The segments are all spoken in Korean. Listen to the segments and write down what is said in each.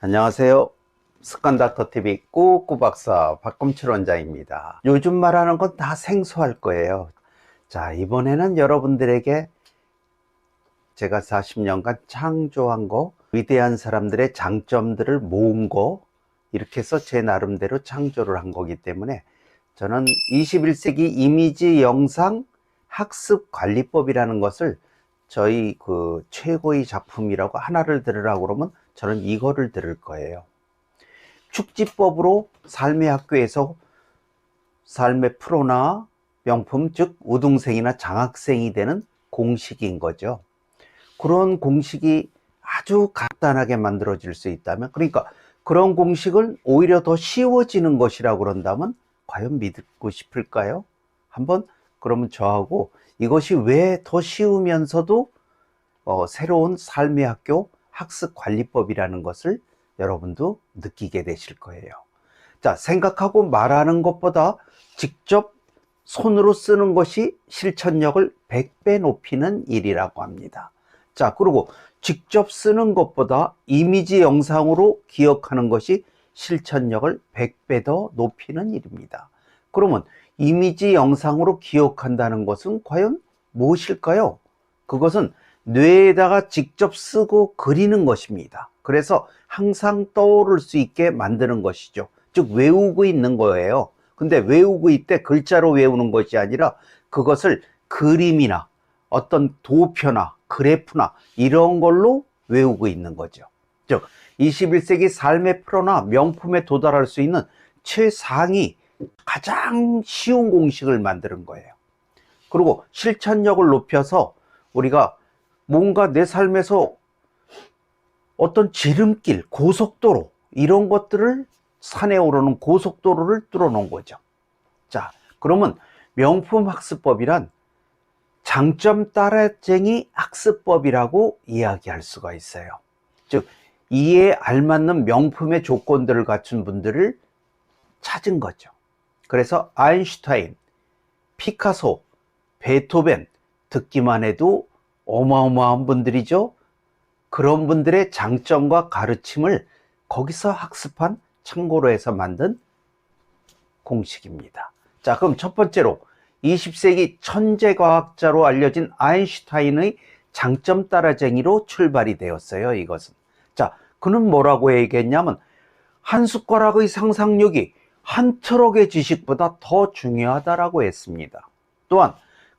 안녕하세요. 습관닥터TV 꾸꾸 박사 박금철 원장입니다. 요즘 말하는 건 다 생소할 거예요. 자, 이번에는 여러분들에게 제가 40년간 창조한 거, 위대한 사람들의 장점들을 모은 거, 이렇게 해서 제 나름대로 창조를 한 거기 때문에 저는 21세기 이미지 영상 학습 관리법이라는 것을 저희 그 최고의 작품이라고 하나를 들으라고 그러면 저는 이거를 들을 거예요. 축지법으로 삶의 학교에서 삶의 프로나 명품, 즉 우등생이나 장학생이 되는 공식인 거죠. 그런 공식이 아주 간단하게 만들어질 수 있다면, 그러니까 그런 공식을 오히려 더 쉬워지는 것이라고 그런다면 과연 믿고 싶을까요? 한번 그러면 저하고 이것이 왜 더 쉬우면서도 어, 새로운 삶의 학교 학습 관리법이라는 것을 여러분도 느끼게 되실 거예요. 자, 생각하고 말하는 것보다 직접 손으로 쓰는 것이 실천력을 100배 높이는 일이라고 합니다. 자, 그리고 직접 쓰는 것보다 이미지 영상으로 기억하는 것이 실천력을 100배 더 높이는 일입니다. 그러면 이미지 영상으로 기억한다는 것은 과연 무엇일까요? 그것은 뇌에다가 직접 쓰고 그리는 것입니다. 그래서 항상 떠오를 수 있게 만드는 것이죠. 즉, 외우고 있는 거예요. 근데 외우고 있때 글자로 외우는 것이 아니라 그것을 그림이나 어떤 도표나 그래프나 이런 걸로 외우고 있는 거죠. 즉, 21세기 삶의 프로나 명품에 도달할 수 있는 최상위 가장 쉬운 공식을 만드는 거예요. 그리고 실천력을 높여서 우리가 뭔가 내 삶에서 어떤 지름길, 고속도로 이런 것들을 산에 오르는 고속도로를 뚫어 놓은 거죠. 자, 그러면 명품 학습법이란 장점 따라쟁이 학습법이라고 이야기할 수가 있어요. 즉, 이에 알맞는 명품의 조건들을 갖춘 분들을 찾은 거죠. 그래서 아인슈타인, 피카소, 베토벤 듣기만 해도 어마어마한 분들이죠. 그런 분들의 장점과 가르침을 거기서 학습한 참고로 해서 만든 공식입니다. 자, 그럼 첫 번째로 20세기 천재 과학자로 알려진 아인슈타인의 장점 따라쟁이로 출발이 되었어요. 이것은. 자, 그는 뭐라고 얘기했냐면 한 숟가락의 상상력이 한 트럭의 지식보다 더 중요하다라고 했습니다. 또한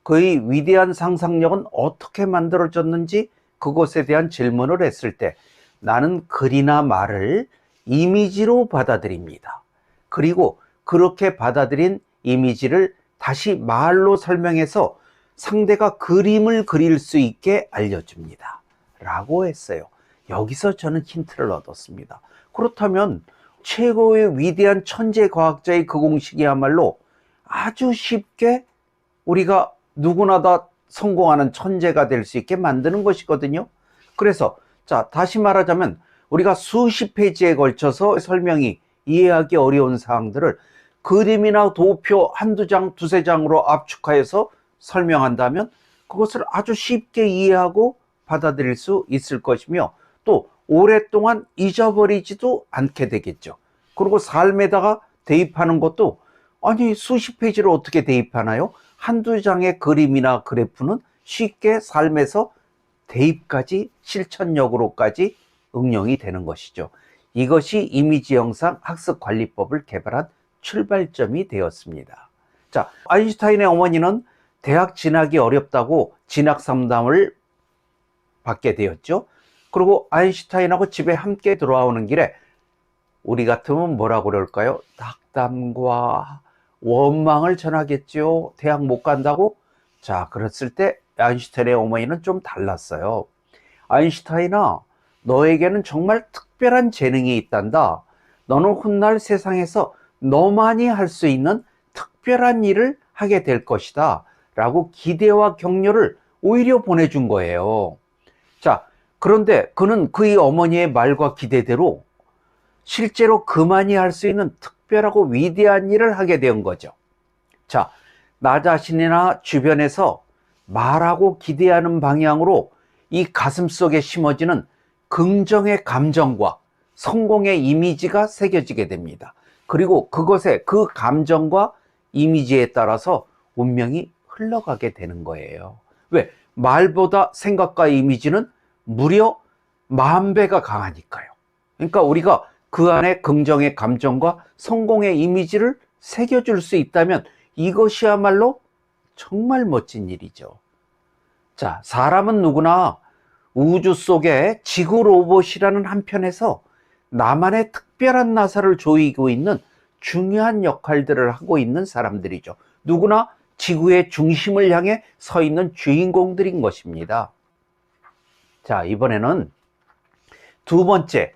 그의 위대한 상상력은 어떻게 만들어졌는지 그것에 대한 질문을 했을 때 나는 글이나 말을 이미지로 받아들입니다. 그리고 그렇게 받아들인 이미지를 다시 말로 설명해서 상대가 그림을 그릴 수 있게 알려줍니다. 라고 했어요. 여기서 저는 힌트를 얻었습니다. 그렇다면 최고의 위대한 천재 과학자의 그 공식이야말로 아주 쉽게 우리가 누구나 다 성공하는 천재가 될 수 있게 만드는 것이거든요. 그래서 자, 다시 말하자면 우리가 수십 페이지에 걸쳐서 설명이 이해하기 어려운 사항들을 그림이나 도표 한두 장, 두세 장으로 압축하여서 설명한다면 그것을 아주 쉽게 이해하고 받아들일 수 있을 것이며 또 오랫동안 잊어버리지도 않게 되겠죠. 그리고 삶에다가 대입하는 것도 아니 수십 페이지를 어떻게 대입하나요? 한두 장의 그림이나 그래프는 쉽게 삶에서 대입까지 실천력으로까지 응용이 되는 것이죠. 이것이 이미지 영상 학습 관리법을 개발한 출발점이 되었습니다. 자, 아인슈타인의 어머니는 대학 진학이 어렵다고 진학 상담을 받게 되었죠. 그리고 아인슈타인하고 집에 함께 들어오는 길에 우리 같으면 뭐라고 그럴까요? 낙담과 원망을 전하겠죠. 대학 못 간다고? 자, 그랬을 때 아인슈타인의 어머니는 좀 달랐어요. 아인슈타인아, 너에게는 정말 특별한 재능이 있단다. 너는 훗날 세상에서 너만이 할 수 있는 특별한 일을 하게 될 것이다. 라고 기대와 격려를 오히려 보내준 거예요. 자, 그런데 그는 그의 어머니의 말과 기대대로 실제로 그만이 할 수 있는 특별하고 위대한 일을 하게 된 거죠. 자, 나 자신이나 주변에서 말하고 기대하는 방향으로 이 가슴 속에 심어지는 긍정의 감정과 성공의 이미지가 새겨지게 됩니다. 그리고 그것에 그 감정과 이미지에 따라서 운명이 흘러가게 되는 거예요. 왜? 말보다 생각과 이미지는 무려 만 배가 강하니까요. 그러니까 우리가 그 안에 긍정의 감정과 성공의 이미지를 새겨줄 수 있다면 이것이야말로 정말 멋진 일이죠. 자, 사람은 누구나 우주 속에 지구 로봇이라는 한편에서 나만의 특별한 나사를 조이고 있는 중요한 역할들을 하고 있는 사람들이죠. 누구나 지구의 중심을 향해 서 있는 주인공들인 것입니다. 자, 이번에는 두 번째,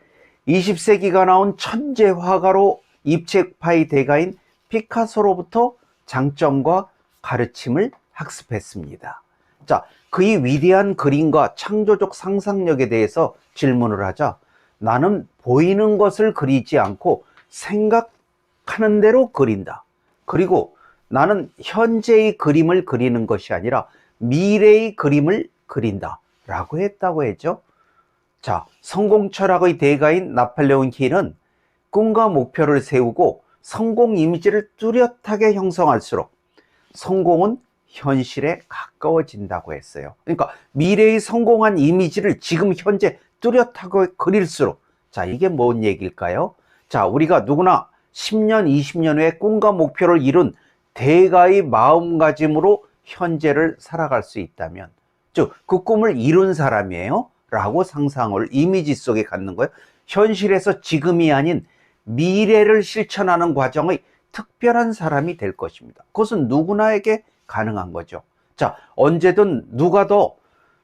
20세기가 나온 천재 화가로 입체파의 대가인 피카소로부터 장점과 가르침을 학습했습니다. 자, 그의 위대한 그림과 창조적 상상력에 대해서 질문을 하자 나는 보이는 것을 그리지 않고 생각하는 대로 그린다. 그리고 나는 현재의 그림을 그리는 것이 아니라 미래의 그림을 그린다. 라고 했다고 했죠. 자, 성공 철학의 대가인 나팔레온 힐은 꿈과 목표를 세우고 성공 이미지를 뚜렷하게 형성할수록 성공은 현실에 가까워진다고 했어요. 그러니까 미래의 성공한 이미지를 지금 현재 뚜렷하게 그릴수록 자, 이게 뭔 얘기일까요? 자, 우리가 누구나 10년, 20년 후에 꿈과 목표를 이룬 대가의 마음가짐으로 현재를 살아갈 수 있다면 즉, 그 꿈을 이룬 사람이에요. 라고 상상을 이미지 속에 갖는 거예요. 현실에서 지금이 아닌 미래를 실천하는 과정의 특별한 사람이 될 것입니다. 그것은 누구나에게 가능한 거죠. 자, 언제든 누가 더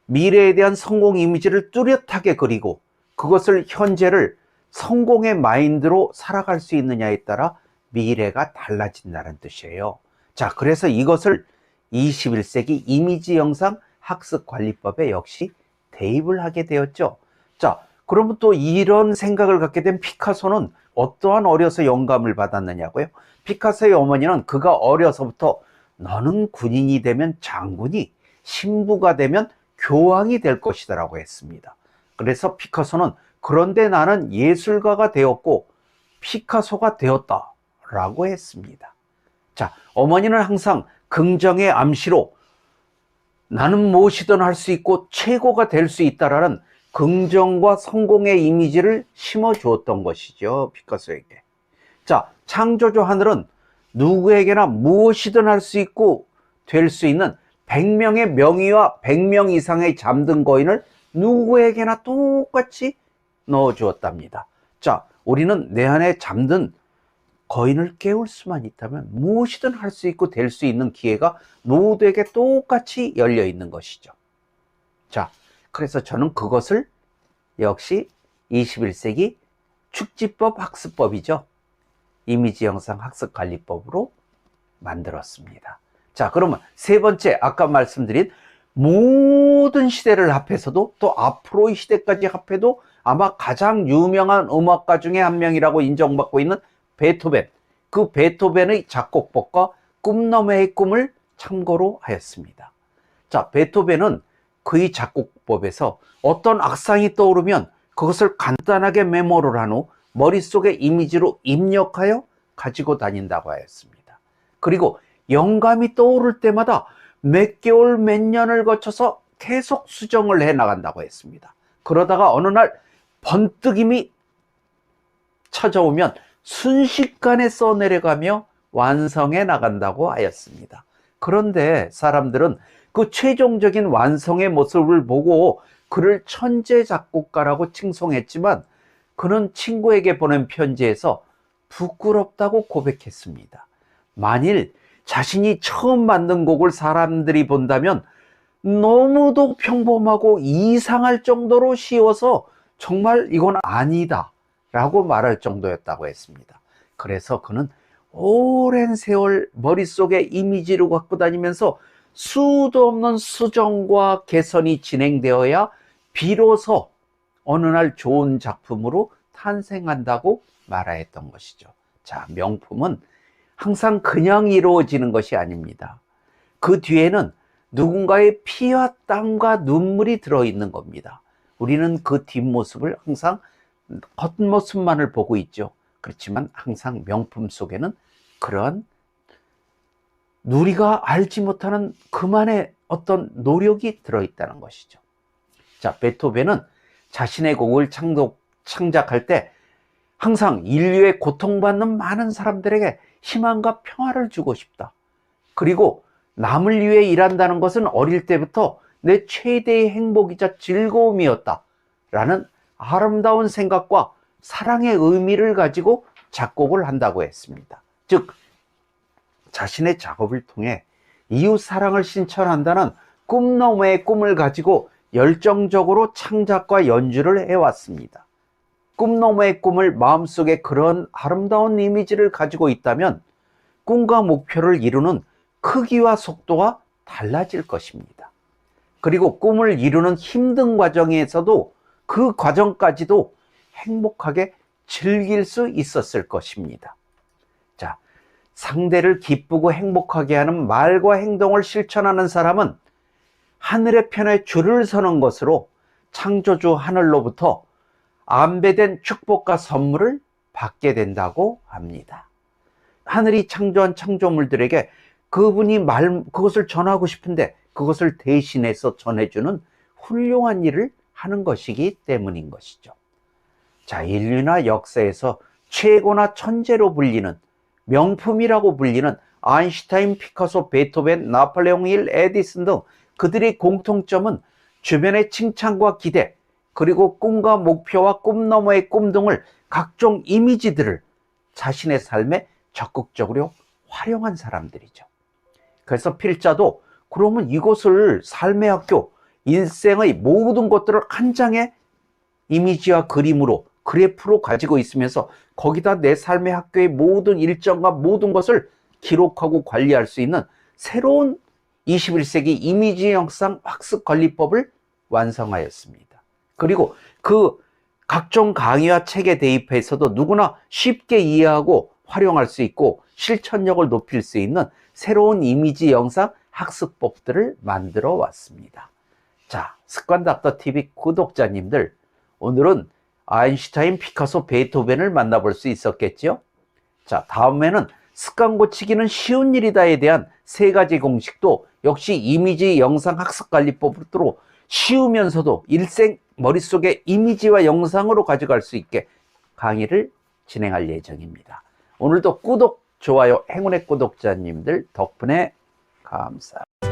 미래에 대한 성공 이미지를 뚜렷하게 그리고 그것을 현재를 성공의 마인드로 살아갈 수 있느냐에 따라 미래가 달라진다는 뜻이에요. 자, 그래서 이것을 21세기 이미지 영상 학습 관리법에 역시 대입을 하게 되었죠. 자, 그러면 또 이런 생각을 갖게 된 피카소는 어떠한 어려서 영감을 받았느냐고요? 피카소의 어머니는 그가 어려서부터 너는 군인이 되면 장군이, 신부가 되면 교황이 될 것이다라고 했습니다. 그래서 피카소는 그런데 나는 예술가가 되었고 피카소가 되었다라고 했습니다. 자, 어머니는 항상 긍정의 암시로 나는 무엇이든 할 수 있고 최고가 될 수 있다라는 긍정과 성공의 이미지를 심어 주었던 것이죠. 피카소에게. 자, 창조주 하늘은 누구에게나 무엇이든 할 수 있고 될 수 있는 100명의 명의와 100명 이상의 잠든 거인을 누구에게나 똑같이 넣어 주었답니다. 자, 우리는 내 안에 잠든 거인을 깨울 수만 있다면 무엇이든 할 수 있고 될 수 있는 기회가 모두에게 똑같이 열려 있는 것이죠. 자, 그래서 저는 그것을 역시 21세기 축지법 학습법이죠. 이미지 영상 학습 관리법으로 만들었습니다. 자, 그러면 세 번째, 아까 말씀드린 모든 시대를 합해서도 또 앞으로의 시대까지 합해도 아마 가장 유명한 음악가 중에 한 명이라고 인정받고 있는 베토벤. 그 베토벤의 작곡법과 꿈너머의 꿈을 참고로 하였습니다. 자, 베토벤은 그의 작곡법에서 어떤 악상이 떠오르면 그것을 간단하게 메모를 한 후 머릿속에 이미지로 입력하여 가지고 다닌다고 하였습니다. 그리고 영감이 떠오를 때마다 몇 개월, 몇 년을 거쳐서 계속 수정을 해 나간다고 했습니다. 그러다가 어느 날 번뜩임이 찾아오면 순식간에 써내려가며 완성해 나간다고 하였습니다. 그런데 사람들은 그 최종적인 완성의 모습을 보고 그를 천재 작곡가라고 칭송했지만 그는 친구에게 보낸 편지에서 부끄럽다고 고백했습니다. 만일 자신이 처음 만든 곡을 사람들이 본다면 너무도 평범하고 이상할 정도로 쉬워서 정말 이건 아니다 라고 말할 정도였다고 했습니다. 그래서 그는 오랜 세월 머릿속에 이미지를 갖고 다니면서 수도 없는 수정과 개선이 진행되어야 비로소 어느 날 좋은 작품으로 탄생한다고 말하였던 것이죠. 자, 명품은 항상 그냥 이루어지는 것이 아닙니다. 그 뒤에는 누군가의 피와 땀과 눈물이 들어있는 겁니다. 우리는 그 뒷모습을 항상 겉모습만을 보고 있죠. 그렇지만 항상 명품 속에는 그런 누리가 알지 못하는 그만의 어떤 노력이 들어있다는 것이죠. 자, 베토벤은 자신의 곡을 창독, 창작할 때 항상 인류의 고통받는 많은 사람들에게 희망과 평화를 주고 싶다. 그리고 남을 위해 일한다는 것은 어릴 때부터 내 최대의 행복이자 즐거움이었다. 라는 아름다운 생각과 사랑의 의미를 가지고 작곡을 한다고 했습니다. 즉, 자신의 작업을 통해 이웃 사랑을 신천한다는 꿈 너머의 꿈을 가지고 열정적으로 창작과 연주를 해왔습니다. 꿈 너머의 꿈을 마음속에 그런 아름다운 이미지를 가지고 있다면 꿈과 목표를 이루는 크기와 속도가 달라질 것입니다. 그리고 꿈을 이루는 힘든 과정에서도 그 과정까지도 행복하게 즐길 수 있었을 것입니다. 자, 상대를 기쁘고 행복하게 하는 말과 행동을 실천하는 사람은 하늘의 편에 줄을 서는 것으로 창조주 하늘로부터 안배된 축복과 선물을 받게 된다고 합니다. 하늘이 창조한 창조물들에게 그분이 말, 그것을 전하고 싶은데 그것을 대신해서 전해주는 훌륭한 일을 하는 것이기 때문인 것이죠. 자, 인류나 역사에서 최고나 천재로 불리는 명품이라고 불리는 아인슈타인, 피카소, 베토벤, 나폴레옹 힐, 에디슨 등 그들의 공통점은 주변의 칭찬과 기대, 그리고 꿈과 목표와 꿈 너머의 꿈 등을 각종 이미지들을 자신의 삶에 적극적으로 활용한 사람들이죠. 그래서 필자도 그러면 이것을 삶의 학교, 일생의 모든 것들을 한 장의 이미지와 그림으로 그래프로 가지고 있으면서 거기다 내 삶의 학교의 모든 일정과 모든 것을 기록하고 관리할 수 있는 새로운 21세기 이미지 영상 학습 관리법을 완성하였습니다. 그리고 그 각종 강의와 책에 대입해서도 누구나 쉽게 이해하고 활용할 수 있고 실천력을 높일 수 있는 새로운 이미지 영상 학습법들을 만들어 왔습니다. 자, 습관닥터 TV 구독자님들, 오늘은 아인슈타인, 피카소, 베토벤을 만나볼 수 있었겠죠? 자, 다음에는 습관 고치기는 쉬운 일이다에 대한 세 가지 공식도 역시 이미지 영상 학습 관리법으로 쉬우면서도 일생 머릿속에 이미지와 영상으로 가져갈 수 있게 강의를 진행할 예정입니다. 오늘도 구독, 좋아요, 행운의 구독자님들 덕분에 감사합니다.